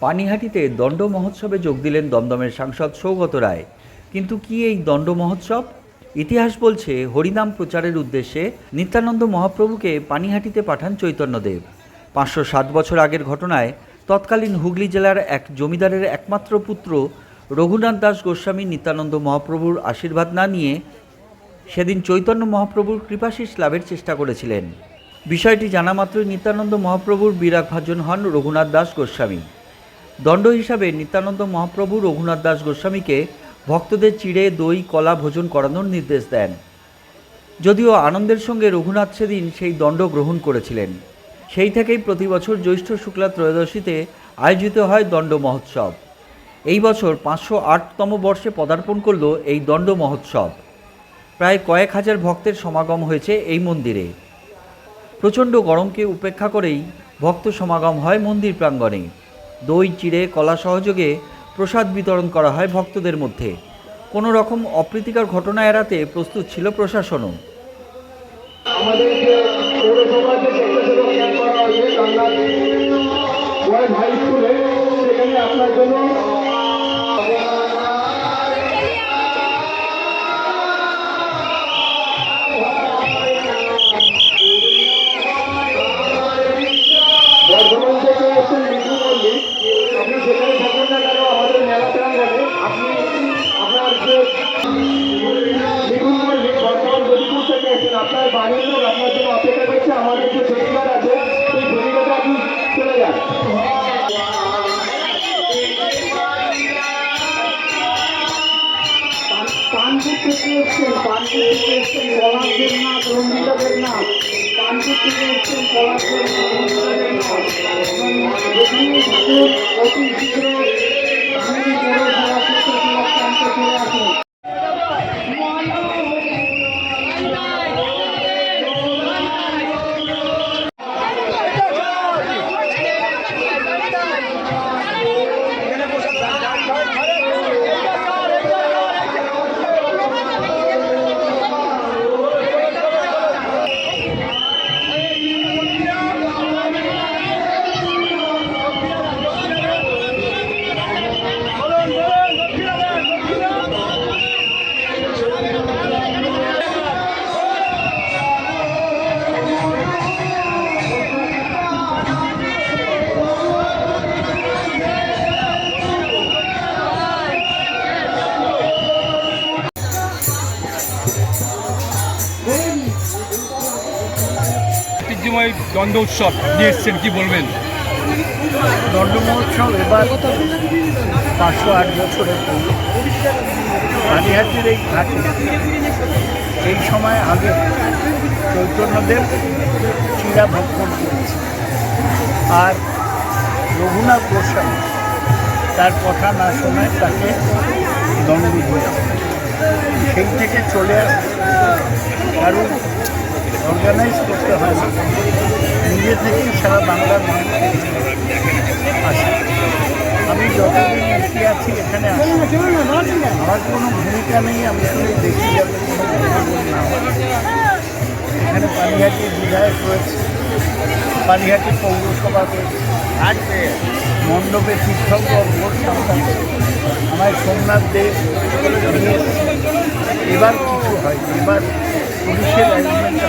পানিহাটিতে দণ্ড মহোৎসবে যোগ দিলেন দমদমের সাংসদ সৌগত রায়। কিন্তু কি এই দণ্ড মহোৎসব? ইতিহাস বলছে, হরিনাম প্রচারের উদ্দেশ্যে নিত্যানন্দ মহাপ্রভুকে পানিহাটিতে পাঠান চৈতন্যদেব। পাঁচশো সাত বছর আগের ঘটনায় তৎকালীন হুগলি জেলার এক জমিদারের একমাত্র পুত্র রঘুনাথ দাস গোস্বামী নিত্যানন্দ মহাপ্রভুর আশীর্বাদ না নিয়ে সেদিন চৈতন্য মহাপ্রভুর কৃপাশিস লাভের চেষ্টা করেছিলেন। বিষয়টি জানা মাত্রই নিত্যানন্দ মহাপ্রভুর বিরাগ ভাজন হন রঘুনাথ দাস গোস্বামী। দণ্ড হিসাবে নিত্যানন্দ মহাপ্রভু রঘুনাথ দাস গোস্বামীকে ভক্তদের চিড়ে দই, কলা ভোজন করানোর নির্দেশ দেন। যদিও আনন্দের সঙ্গে রঘুনাথ সেদিন সেই দণ্ড গ্রহণ করেছিলেন। সেই থেকেই প্রতি বছর জ্যৈষ্ঠ শুক্লা ত্রয়োদশীতে আয়োজিত হয় দণ্ড মহোৎসব। এই বছর পাঁচশো আটতম বর্ষে পদার্পণ করল এই দণ্ড মহোৎসব। প্রায় কয়েক হাজার ভক্তের সমাগম হয়েছে এই মন্দিরে। প্রচণ্ড গরমকে উপেক্ষা করেই ভক্ত সমাগম হয় মন্দির প্রাঙ্গণে। দই, চিড়ে, কলা সহযোগে প্রসাদ বিতরণ করা হয় ভক্তদের মধ্যে। কোনো রকম অপ্রীতিকর ঘটনা এড়াতে প্রস্তুত ছিল প্রশাসনও। আমাদের আপনি যেখানে থাকুন না কেন? আমাদের মেলা প্রাঙ্গণে আপনি আপনার যে বর্তমান গদিপুর থেকে এসেছেন, আপনার বাড়ির লোক আপনার জন্য অপেক্ষা করছে, আমাদের যে ফেরিঘাট আছে, সেই ফেরিঘাটে আপনি চলে যান। কানপুর থেকে এসছেন কানপুর থেকে এসছেন রঞ্জিতা দেবনাথ রঞ্জিতা দেবনাথ অতি শীঘ্র ঐতিহ্যময় দ্বন্দ্ব উৎসব? নিয়ে এসছেন, কি বলবেন? দণ্ড মহোৎসব এবার পাঁচশো আট বছরের পানিহাটির এই ঘাটে, এই সময় আগে চৈতন্যদেব চিরা ভক্ষণ করেছে আর রঘুনাথ গোস্বামী তার কথা না শোনায় তাকে দণ্ড দিয়েছে সেই থেকে চলে আসছে কারণ অর্গানাইজ করতে হয় নিজে থেকেই সারা বাংলার আসে। আমি যতদিন এসে আছি, এখানে আমার কোনো ভূমিকা নেই, আমি শুধু দেখি এখানে পানিহাটির বিধায়ক রয়েছে, পানিহাটি পৌরসভা রয়েছে, মণ্ডপে তীর্থঙ্কর ভোট আমার সোমনাথ দেব এবার কিছু হয়, এবার পুলিশের অ্যারেঞ্জমেন্টটা